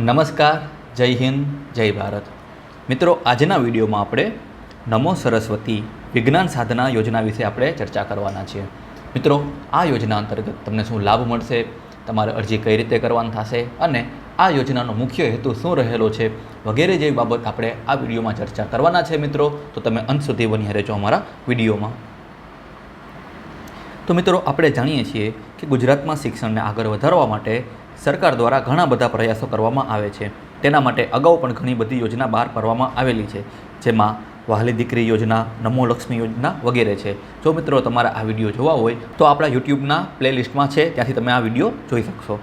નમસ્કાર, જય હિન્દ, જય ભારત. મિત્રો, આજના વિડીયોમાં આપણે નમો સરસ્વતી વિજ્ઞાન સાધના યોજના વિશે આપણે ચર્ચા કરવાના છીએ. મિત્રો, આ યોજના અંતર્ગત તમને શું લાભ મળશે, તમારે અરજી કઈ રીતે કરવાની થશે અને આ યોજનાનો મુખ્ય હેતુ શું રહેલો છે વગેરે જેવી બાબત આપણે આ વિડીયોમાં ચર્ચા કરવાના છે મિત્રો. તો તમે અંત સુધી બની રહેજો અમારા વિડીયોમાં. તો મિત્રો, આપણે જાણીએ છીએ કે ગુજરાતમાં શિક્ષણને આગળ વધારવા માટે સરકાર દ્વારા ઘણા બધા પ્રયાસો કરવામાં આવે છે. તેના માટે અગાઉ પણ ઘણી બધી યોજના બહાર પાડવામાં આવેલી છે. જેમાં વહાલી દીકરી યોજના, નમો લક્ષ્મી યોજના વગેરે છે. જો મિત્રો તમારા આ વીડિયો જોવા હોય, તો આપણા યુટ્યુબના પ્લેલિસ્ટમાં છે. ત્યાંથી તમે આ વીડિયો જોઈ શકશો.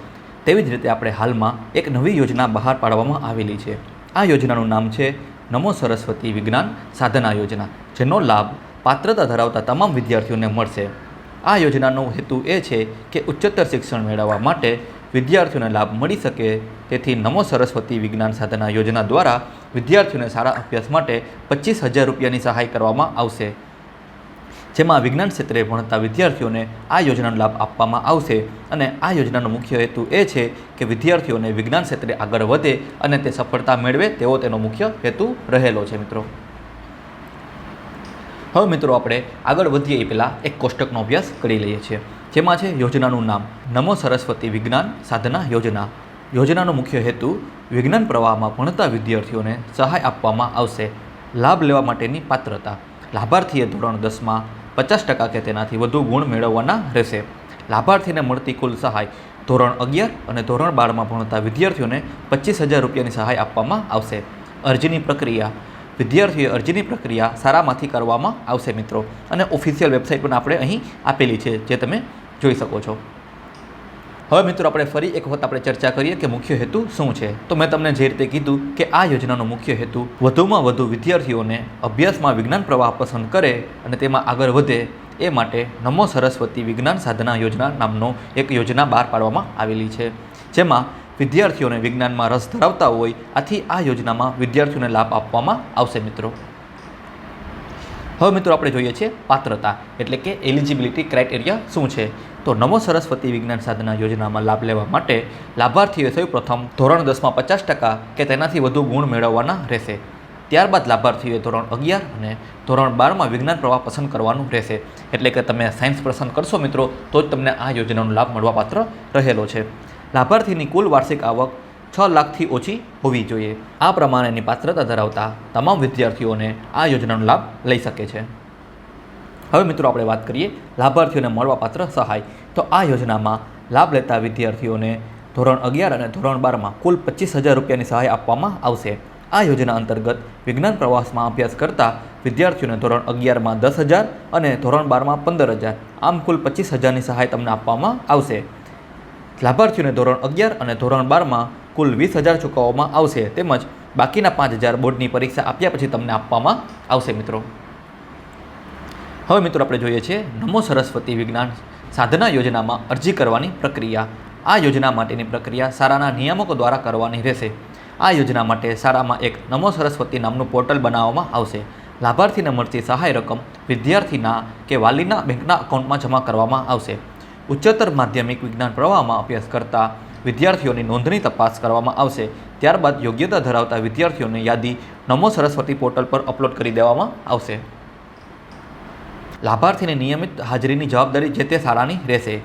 તેવી જ રીતે આપણે હાલમાં એક નવી યોજના બહાર પાડવામાં આવેલી છે. આ યોજનાનું નામ છે નમો સરસ્વતી વિજ્ઞાન સાધના યોજના, જેનો લાભ પાત્રતા ધરાવતા તમામ વિદ્યાર્થીઓને મળશે. આ યોજનાનો હેતુ એ છે કે ઉચ્ચતર શિક્ષણ મેળવવા માટે વિદ્યાર્થીઓને લાભ મળી શકે. તેથી નમો સરસ્વતી વિજ્ઞાન સાધના યોજના દ્વારા વિદ્યાર્થીઓને સારા અભ્યાસ માટે પચીસ હજાર રૂપિયાની સહાય કરવામાં આવશે. જેમાં વિજ્ઞાન ક્ષેત્રે ભણતા વિદ્યાર્થીઓને આ યોજનાનો લાભ આપવામાં આવશે અને આ યોજનાનો મુખ્ય હેતુ એ છે કે વિદ્યાર્થીઓને વિજ્ઞાન ક્ષેત્રે આગળ વધે અને તે સફળતા મેળવે તેવો તેનો મુખ્ય હેતુ રહેલો છે મિત્રો. હવે મિત્રો આપણે આગળ વધીએ એ પહેલાં એક કોષ્ટકનો અભ્યાસ કરી લઈએ છીએ. જેમાં છે યોજનાનું નામ નમો સરસ્વતી વિજ્ઞાન સાધના યોજના. યોજનાનો મુખ્ય હેતુ વિજ્ઞાન પ્રવાહમાં ભણતા વિદ્યાર્થીઓને સહાય આપવામાં આવશે. લાભ લેવા માટેની પાત્રતા. લાભાર્થીએ ધોરણ દસમાં પચાસ ટકા કે તેનાથી વધુ ગુણ મેળવવાના રહેશે. લાભાર્થીને મળતી કુલ સહાય ધોરણ અગિયાર અને ધોરણ બારમાં ભણતા વિદ્યાર્થીઓને પચીસ હજાર રૂપિયાની સહાય આપવામાં આવશે. અરજીની પ્રક્રિયા વિદ્યાર્થીઓએ અરજીની પ્રક્રિયા સારામાંથી કરવામાં આવશે મિત્રો. અને ઓફિશિયલ વેબસાઇટ પણ આપણે અહીં આપેલી છે, જે તમે જોઈ શકો છો. હવે મિત્રો આપણે ફરી એક વખત આપણે ચર્ચા કરીએ કે મુખ્ય હેતુ શું છે? તો મેં તમને જે રીતે કીધું કે આ યોજનાનો મુખ્ય હેતુ વધુમાં વધુ વિદ્યાર્થીઓને અભ્યાસમાં વિજ્ઞાન પ્રવાહ પસંદ કરે અને તેમાં આગળ વધે એ માટે નમો સરસ્વતી વિજ્ઞાન સાધના યોજના નામનો એક યોજના બહાર પાડવામાં આવેલી છે. જેમાં વિદ્યાર્થીઓને વિજ્ઞાનમાં રસ ધરાવતા હોય, આથી આ યોજનામાં વિદ્યાર્થીઓને લાભ આપવામાં આવશે મિત્રો. હવે મિત્રો આપણે જોઈએ છીએ પાત્રતા, એટલે કે એલિજિબિલિટી ક્રાઇટેરિયા શું છે? તો નમો સરસ્વતી વિજ્ઞાન સાધના યોજનામાં લાભ લેવા માટે લાભાર્થીઓએ સૌ પ્રથમ ધોરણ દસમાં પચાસ ટકા કે તેનાથી વધુ ગુણ મેળવવાના રહેશે. ત્યારબાદ લાભાર્થીઓએ ધોરણ અગિયાર અને ધોરણ બારમાં વિજ્ઞાન પ્રવાહ પસંદ કરવાનું રહેશે. એટલે કે તમે સાયન્સ પસંદ કરશો મિત્રો, તો જ તમને આ યોજનાનો લાભ મળવાપાત્ર રહેલો છે. લાભાર્થીની કુલ વાર્ષિક આવક છ લાખથી ઓછી હોવી જોઈએ. આ પ્રમાણેની પાત્રતા ધરાવતા તમામ વિદ્યાર્થીઓને આ યોજનાનો લાભ લઈ શકે છે. હવે મિત્રો આપણે વાત કરીએ લાભાર્થીઓને મળવાપાત્ર સહાય. તો આ યોજનામાં લાભ લેતા વિદ્યાર્થીઓને ધોરણ અગિયાર અને ધોરણ બારમાં કુલ પચીસ હજાર રૂપિયાની સહાય આપવામાં આવશે. આ યોજના અંતર્ગત વિજ્ઞાન પ્રવાસમાં અભ્યાસ કરતા વિદ્યાર્થીઓને ધોરણ અગિયારમાં દસ હજાર અને ધોરણ બારમાં પંદર હજાર. આમ કુલ પચીસ હજારની સહાય તમને આપવામાં આવશે. લાભાર્થીઓને ધોરણ અગિયાર અને ધોરણ બારમાં કુલ વીસ હજાર ચૂકવવામાં આવશે. તેમજ બાકીના પાંચ હજાર બોર્ડની પરીક્ષા આપ્યા પછી તમને આપવામાં આવશે મિત્રો. હવે મિત્રો આપણે જોઈએ છીએ નમો સરસ્વતી વિજ્ઞાન સાધના યોજનામાં અરજી કરવાની પ્રક્રિયા. આ યોજના માટેની પ્રક્રિયા શાળાના નિયામકો દ્વારા કરવાની રહેશે. આ યોજના માટે શાળામાં એક નમો સરસ્વતી નામનું પોર્ટલ બનાવવામાં આવશે. લાભાર્થીને મળતી સહાય રકમ વિદ્યાર્થીના કે વાલીના બેંકના અકાઉન્ટમાં જમા કરવામાં આવશે. ઉચ્ચતર માધ્યમિક વિજ્ઞાન પ્રવાહમાં અભ્યાસ કરતા વિદ્યાર્થીઓની નોંધણી તપાસ કરવામાં આવશે. ત્યારબાદ યોગ્યતા ધરાવતા વિદ્યાર્થીઓની યાદી નમો સરસ્વતી પોર્ટલ પર અપલોડ કરી દેવામાં આવશે. લાભાર્થીની નિયમિત હાજરીની જવાબદારી જે તે શાળાની રહેશે.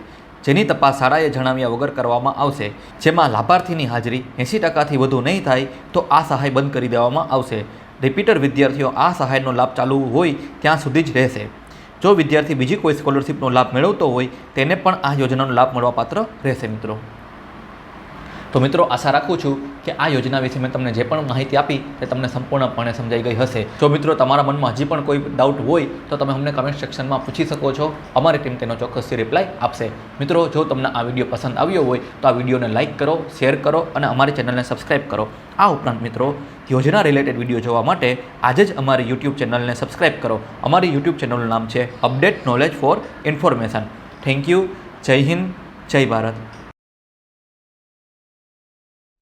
જેની તપાસ શાળાએ જણાવ્યા વગર કરવામાં આવશે. જેમાં લાભાર્થીની હાજરી એંસી ટકાથી વધુ નહીં થાય તો આ સહાય બંધ કરી દેવામાં આવશે. રિપીટર વિદ્યાર્થીઓ આ સહાયનો લાભ ચાલુ હોય ત્યાં સુધી જ રહેશે. જો વિદ્યાર્થી બીજી કોઈ સ્કોલરશીપનો લાભ મેળવતો હોય, તેને પણ આ યોજનાનો લાભ મળવાપાત્ર રહેશે મિત્રો. તો મિત્રો, આશા રાખું છું કે આ યોજના વિશે મેં તમને જે પણ માહિતી આપી તે તમને સંપૂર્ણપણે સમજાઈ ગઈ હશે. જો મિત્રો, તમારા મનમાં હજી પણ કોઈ ડાઉટ હોય, તો તમે અમને કમેન્ટ સેક્શનમાં પૂછી શકો છો. અમારી ટીમ તેનો ચોક્કસથી રિપ્લાય આપશે. મિત્રો, જો તમને આ વીડિયો પસંદ આવ્યો હોય, તો આ વિડીયોને લાઇક કરો શેર કરો અને અમારી ચેનલને સબસ્ક્રાઇબ કરો. આ ઉપરાંત મિત્રો, યોજના રિલેટેડ વીડિયો જોવા માટે આજે જ અમારી યુટ્યુબ ચેનલને સબસ્ક્રાઇબ કરો. અમારી યુટ્યુબ ચેનલનું નામ છે update knowledge for information thank you જય હિન્દ, જય ભારત.